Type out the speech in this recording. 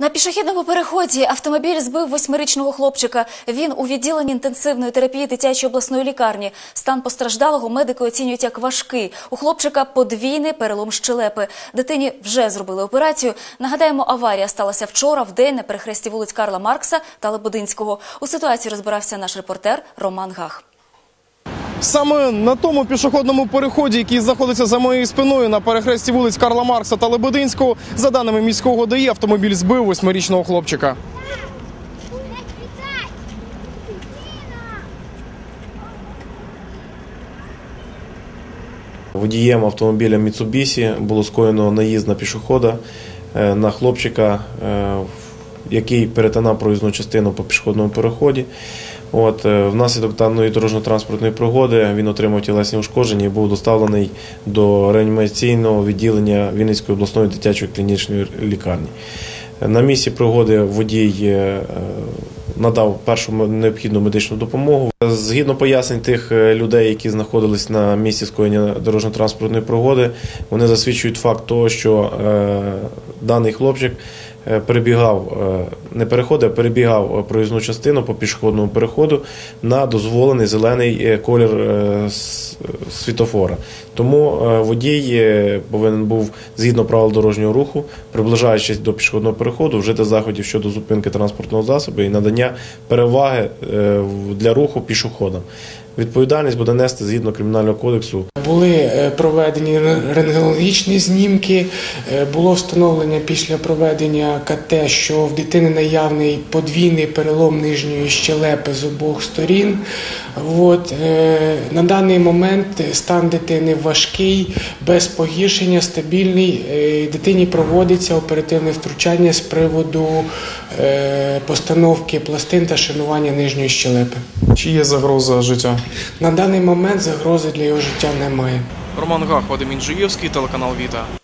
На пішохідному переході автомобіль збив восьмирічного хлопчика. Він у відділенні інтенсивної терапії дитячої обласної лікарні. Стан постраждалого медики оцінюють як важкий. У хлопчика подвійний перелом щелепи. Дитині вже зробили операцію. Нагадаємо, аварія сталася вчора в день на перехресті вулиць Карла Маркса та Лебединського. У ситуації розбирався наш репортер Роман Гах. Саме на тому пішохідному переході, який знаходиться за моєю спиною на перехресті вулиць Карла Маркса та Лебединського, за даними міського ДАІ, автомобіль збив восьмирічного хлопчика. Водієм автомобіля Mitsubishi було скоєно наїзд на пішохода е, на хлопчика, е, який перетинав проїзну частину по пішохідному переході. От, е, внаслідок даної дорожньо-транспортної пригоди він отримав тілесні ушкодження і був доставлений до реанімаційного відділення Вінницької обласної дитячої клінічної лікарні. На місці пригоди водій е, надав першу необхідну медичну допомогу. Згідно пояснень тих е, людей, які знаходились на місці скоєння дорожньо-транспортної пригоди, вони засвідчують факт того, що е, даний хлопчик е, перебігав, е, не переходив, а перебігав е, проїзну частину по пішохідному переходу на дозволений зелений е, колір е, світофора. Тому е, водій е, повинен був згідно правил дорожнього руху, приближаючись до пішохідного переходу, вжити заходів щодо зупинки транспортного засобу і надання переваги е, для руху пішоходам. Відповідальність буде нести згідно кримінального кодексу Були е, проведені рентгенологічні знімки, е, було встановлення після проведення КТ, що в дитини наявний подвійний перелом нижньої щелепи з обох сторін. От, е, на даний момент стан дитини важкий, без погіршення, стабільний. Дитині проводиться оперативне втручання з приводу постановки пластин та шинування нижньої щелепи. Чи є загроза життя? На даний момент загрози для його життя немає. Роман Гах, Вадим Інжиєвський, телеканал Віта.